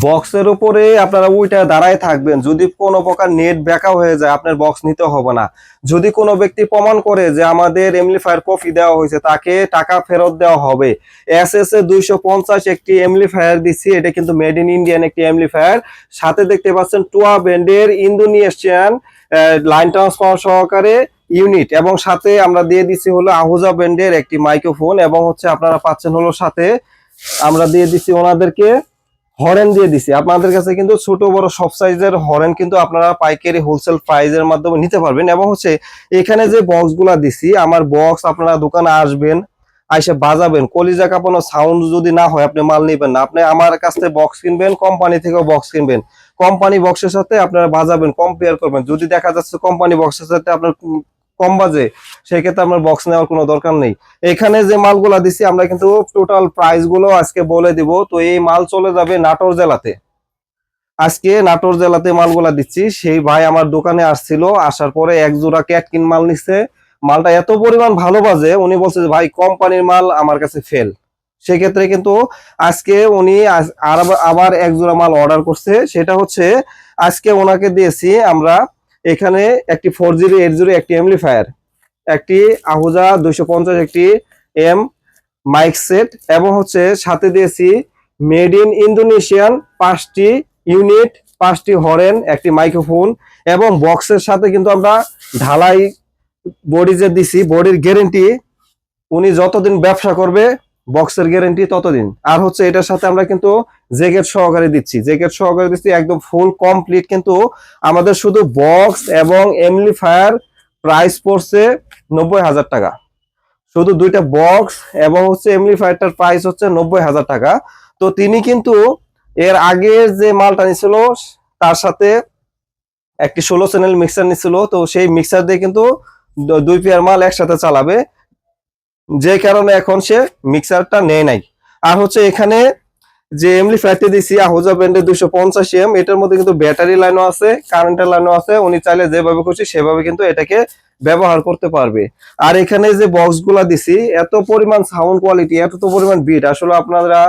বক্সের উপরে আপনারা ওইটা দাঁড়ায় থাকবেন। যদি কোনো প্রকার নেট ব্যাকা হয়ে যায়, আপনার বক্স নিতে হবে না। যদি কোনো ব্যক্তি প্রমাণ করে যে আমাদের এমলিফায়ার কপি দেওয়া হয়েছে, তাকে টাকা ফেরত দেওয়া হবে। এস এস এ দুইশো পঞ্চাশ একটি এমলিফায়ার দিচ্ছি। এটা কিন্তু মেড ইন ইন্ডিয়ান একটি এমলিফায়ার সাথে দেখতে পাচ্ছেন টুয়া ব্যান্ডের ইন্দোনেশিয়ান লাইন ট্রান্সফার সহকারে ইউনিট এবং সাথে আমরা দিয়ে দিচ্ছি হলো আহুজা ব্যান্ডের একটি মাইক্রোফোন এবং হচ্ছে আপনারা পাচ্ছেন হলো সাথে আমরা দিয়ে দিচ্ছি ওনাদেরকে হরেন দিয়ে দিছি। আপনাদের কাছে কিন্তু ছোট, বড়, সব সাইজের হরেন কিন্তু আপনারা পাইকারি হোলসেল প্রাইজের মাধ্যমে নিতে পারবেন। এবং হচ্ছে এখানে যে বক্সগুলা দিছি, আমার বক্স আপনারা দোকানে আসবেন, আইসে বাজাবেন। কলিজা কাঁপানো সাউন্ড যদি না হয়, আপনি মাল নেবেন না। আপনি আমার কাছ থেকে বক্স কিনবেন কোম্পানি থেকেও বক্স কিনবেন। কোম্পানি বক্সের সাথে আপনারা বাজাবেন কম্পেয়ার করবেন। যদি দেখা যাচ্ছে কোম্পানি বক্সের সাথে আপনার কম বাজে, সেক্ষেত্রে আপনার বক্স নেওয়ার কোনো দরকার নেই। এখানে যে মালগুলা দিছি, আমরা কিন্তু টোটাল প্রাইসগুলো আজকে বলে দিব। তো এই মাল চলে যাবে নাটোর জেলাতে। আজকে নাটোর জেলাতে মালগুলা দিচ্ছি। সেই ভাই আমার দোকানে আসছিল, আসার পরে এক জোড়া ক্যাটকিন মাল নিচ্ছে মালটা এত পরিমাণ ভালো বাজে, উনি বলছে যে, ভাই, কোম্পানির মাল আমার কাছে ফেল সেক্ষেত্রে কিন্তু আজকে উনি আবার এক জোড়া মাল অর্ডার করছে। সেটা হচ্ছে, আজকে ওনাকে দিয়েছি আমরা এখানে একটি ফোর জিরো এইট জিরো একটি এমলিফায়ার একটি আহুজা দুইশো পঞ্চাশ, একটি এম মাইক সেট এবং হচ্ছে সাথে দিয়েছি মেড ইন ইন্দোনেশিয়ান পাঁচটি ইউনিট পাঁচটি হরেন একটি মাইক্রোফোন এবং বক্সের সাথে কিন্তু আমরা ঢালাই বডি যে দিছি বডির গ্যারেন্টি উনি যতদিন ব্যবসা করবে বক্সের গ্যারেন্টি ততদিন। আর হচ্ছে এটার সাথে আমরা কিন্তু জ্যাকেট সহকারে দিচ্ছি। জ্যাকেট সহকারে দিচ্ছি, একদম ফুল কমপ্লিট কিন্তু আমাদের শুধু বক্স এবং এমলিফায়ার প্রাইস পড়ছে নব্বই হাজার টাকা। শুধু দুইটা বক্স এবং হচ্ছে এমলিফায়ারটার প্রাইস হচ্ছে নব্বই হাজার টাকা। তো তিনি কিন্তু এর আগে যে মালটা নিছিল, তার সাথে একটি ষোলো চ্যানেল মিক্সার নিছিল। তো সেই মিক্সার দিয়ে কিন্তু দুই পেয়ার মাল একসাথে চালাবে। যে কারণে এখন সে মিক্সারটা নেয় নাই। আর হচ্ছে এখানে যে এমলিফায়ারটি দিছি আহুজা ব্র্যান্ডের দুইশো পঞ্চাশ এম এটার মধ্যে কিন্তু ব্যাটারি লাইনও আছে কারেন্টের লাইনও আছে, উনি চাইলে যেভাবে খুশি সেভাবে কিন্তু এটাকে ব্যবহার করতে পারবে। আর এখানে যে বক্সগুলা দিছি, এত পরিমাণ সাউন্ড কোয়ালিটি এত তো পরিমাণ বিট আসলে আপনারা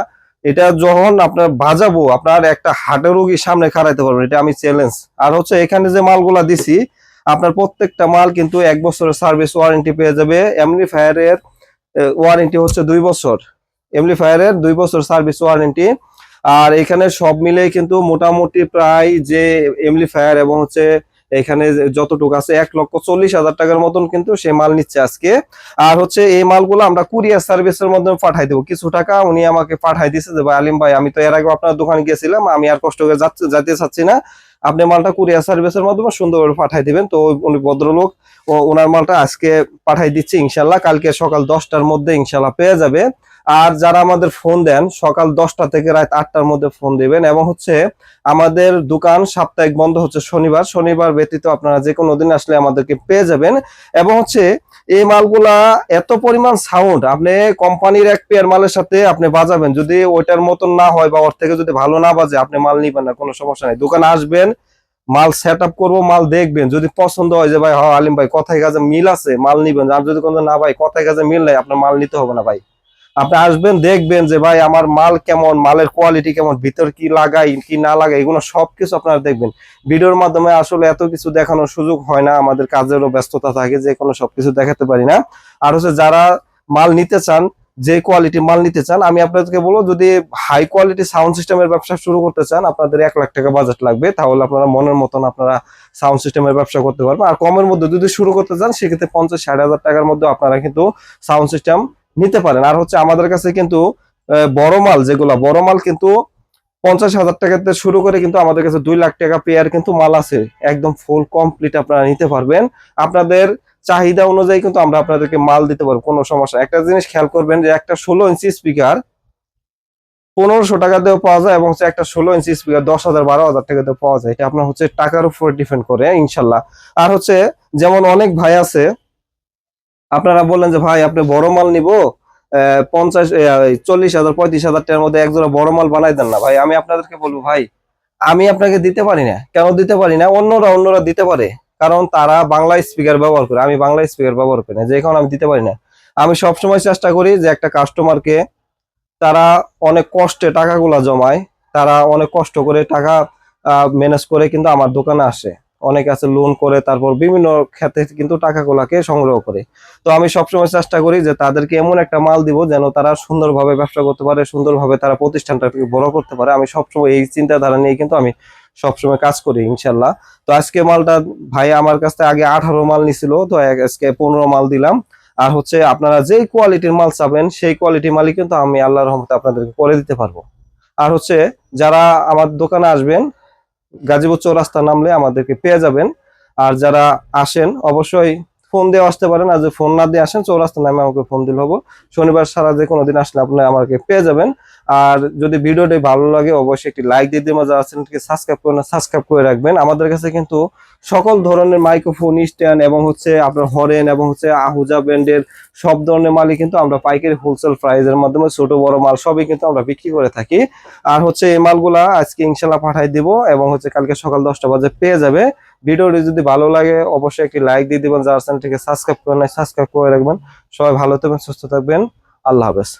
এটা যখন আপনার বাজাবো, আপনার একটা হার্টের রোগীর সামনে খাড়াইতে পারবেন, এটা আমি চ্যালেঞ্জ আর হচ্ছে এখানে যে মালগুলা দিছি, আপনার প্রত্যেকটা মাল কিন্তু এক বছরের সার্ভিস ওয়ারেন্টি পেয়ে যাবে এমনিফায়ারের ওয়ারেন্টি হচ্ছে দুই বছর। এমনিফায়ারের দুই বছর সার্ভিস ওয়ারেন্টি আর এখানে সব মিলে কিন্তু মোটামুটি প্রায় যে এমলিফায়ার এবং হচ্ছে এখানে যতটুকু আছে, এক লক্ষ চল্লিশ হাজার টাকার মতন কিন্তু সে মাল নিচ্ছে আজকে। আর হচ্ছে এই মালগুলো আমরা কুরিয়ার সার্ভিসের মাধ্যমে পাঠাই দেবো। কিছু টাকা উনি আমাকে পাঠাই দিছে যে, ভাই আলিম ভাই, আমি তো এর আগে আপনার দোকানে গিয়েছিলাম আমি আর কষ্ট করে যাচ্ছে, যেতে চাচ্ছি না। আপনি মালটা কুরিয়ার সার্ভিসের মাধ্যমে সুন্দরভাবে পাঠাই দিবেন। তো উনি ভদ্রলোক, ও ওনার মালটা আজকে পাঠাই দিচ্ছি ইনশাল্লাহ। কালকে সকাল দশটার মধ্যে ইনশাল্লাহ পেয়ে যাবে। আর যারা আমাদের ফোন দেন, সকাল দশটা থেকে রাত আটটার মধ্যে ফোন দিবেন এবং হচ্ছে আমাদের দোকান সাপ্তাহিক বন্ধ হচ্ছে শনিবার। শনিবার ব্যতীত আপনারা যে কোনো দিন আসলে আমাদেরকে পেয়ে যাবেন। এবং হচ্ছে এই মালগুলা এত পরিমাণ সাউন্ড আপনি কোম্পানির এক পেয়ার মালের সাথে আপনি বাজাবেন। যদি ওইটার মতন না হয় বা ওর থেকে যদি ভালো না বাজে, আপনি মাল নিবেন না, কোনো সমস্যা নেই। দোকানে আসবেন, মাল সেট আপ করব, মাল দেখবেন। যদি পছন্দ হয় যে, ভাই হ্যাঁ আলিম ভাই, কথায় কাজে মিল আছে, মাল নিবেন। আর যদি কোনো না, ভাই, কথায় কাজে মিল নাই, আপনার মাল নিতে হবে না, ভাই। আপনি আসবেন, দেখবেন যে ভাই আমার মাল কেমন, মালের কোয়ালিটি কেমন, ভিতর কি লাগাই, কি না লাগাই, এগুলো সবকিছু আপনারা দেখবেন। ভিডিওর মাধ্যমে আসলে এত কিছু দেখানোর সুযোগ হয় না, আমাদের কাজেরও ব্যস্ততা থাকে, যে কোনো সবকিছু দেখাতে পারি না। আর হচ্ছে যারা মাল নিতে চান, যে কোয়ালিটি মাল নিতে চান, আমি আপনাদেরকে বলব, যদি হাই কোয়ালিটি সাউন্ড সিস্টেমের ব্যবসা শুরু করতে চান, আপনাদের এক লাখ টাকা বাজেট লাগবে, তাহলে আপনারা মনের মতন আপনারা সাউন্ড সিস্টেমের ব্যবসা করতে পারবেন। আর কমের মধ্যে যদি শুরু করতে চান, সেক্ষেত্রে পঞ্চাশ, ষাট হাজার টাকার মধ্যে আপনারা কিন্তু সাউন্ড সিস্টেম নিতে পারেন। আর হচ্ছে আমাদের কাছে কিন্তু বড় মাল যেগুলা, বড় মাল কিন্তু পঞ্চাশ হাজার টাকাতে শুরু করে কিন্তু আমাদের কাছে দুই লাখ টাকা পেয়ার কিন্তু মাল আছে। একদম ফুল কমপ্লিট আপনারা নিতে পারবেন। আপনাদের চাহিদা অনুযায়ী কিন্তু আমরা আপনাদেরকে মাল দিতে পারব, কোনো সমস্যা একটা জিনিস খেয়াল করবেন যে একটা ষোলো ইঞ্চি স্পিকার পনেরোশো টাকা দিয়েও পাওয়া যায় এবং হচ্ছে একটা ষোলো ইঞ্চি স্পিকার দশ হাজার, বারো হাজার টাকা দিয়ে পাওয়া যায়। এটা আপনার হচ্ছে টাকার উপর ডিপেন্ড করে, ইনশাল্লাহ। আর হচ্ছে যেমন অনেক ভাই আছে আপনারা বললেন যে, ভাই, আপনি বড় মাল নিব পঞ্চাশ চল্লিশ হাজার, পঁয়ত্রিশ হাজার টাকার মধ্যে একজোড়া বড় মাল বানাই দেন না। ভাই, আমি আপনাদেরকে বলব, ভাই, আমি আপনাকে দিতে পারি না। কেন দিতে পারি না? অন্যরা অন্যরা দিতে পারে। কারণ তারা বাংলা স্পিকার ব্যবহার করে। আমি বাংলা স্পিকার ব্যবহার করি না, যে কারণে আমি দিতে পারি না। আমি সবসময় চেষ্টা করি যে, একটা কাস্টমারকে তারা অনেক কষ্টে টাকাগুলা জমায়, তারা অনেক কষ্ট করে টাকা ম্যানেজ করে কিন্তু আমার দোকানে আসে। অনেকে আছে লোন করে, তারপর বিভিন্ন ক্ষেত্রে কিন্তু টাকাগুলাকে সংগ্রহ করে। তো আমি সবসময় চেষ্টা করি যে তাদেরকে এমন একটা মাল দিব যেন তারা সুন্দরভাবে ব্যবসা করতে পারে, সুন্দরভাবে তারা প্রতিষ্ঠানটাকে বড় করতে পারে। আমি সবসময় এই চিন্তাধারা নিয়ে কিন্তু আমি সবসময় কাজ করি ইনশাল্লাহ তো আজকে মালটা ভাই আমার কাছ থেকে আগে আঠারো মাল নিছিল, তো আজকে পনেরো মাল দিলাম। আর হচ্ছে আপনারা যেই কোয়ালিটির মাল চাবেন, সেই কোয়ালিটির মালই কিন্তু আমি আল্লাহর রহমতে আপনাদেরকে করে দিতে পারব। আর হচ্ছে যারা আমার দোকানে আসবেন গাজীপুর চৌরাস্তা নামলে আমাদেরকে পেয়ে যাবেন। আর যারা আসেন, অবশ্যই ফোন দিয়ে আসতে পারেন। আর যদি ফোন না দিয়ে আসেন, চৌরাস্তা নামে আমাকে ফোন দিলে হব। শনিবার সারা যে কোনো দিন আসলে আপনি আমাকে পেয়ে যাবেন। আর যদি ভিডিওটি ভালো লাগে, অবশ্যই একটি লাইক দিয়ে দিয়ে যারা চ্যানেলটিকে সাবস্ক্রাইব করে না সাবস্ক্রাইব করে রাখবেন। আমাদের কাছে কিন্তু সকল ধরনের মাইক্রোফোন স্ট্যান্ড এবং হচ্ছে আপনার হরেন এবং হচ্ছে আহুজা ব্র্যান্ডের সব ধরনের মালই কিন্তু আমরা পাইকারি হোলসেল প্রাইজের মাধ্যমে ছোট, বড় মাল সবই কিন্তু আমরা বিক্রি করে থাকি। আর হচ্ছে এই মালগুলা আজকে ইনশাল্লাহ পাঠাই দিব এবং হচ্ছে কালকে সকাল দশটা বাজে পেয়ে যাবে। ভিডিওটি যদি ভালো লাগে, অবশ্যই একটি লাইক দিয়ে দিবেন। যারা চ্যানেলটিকে সাবস্ক্রাইব করে নাই সাবস্ক্রাইব করে রাখবেন। সবাই ভালো থাকবেন, সুস্থ থাকবেন। আল্লাহ হাফেজ।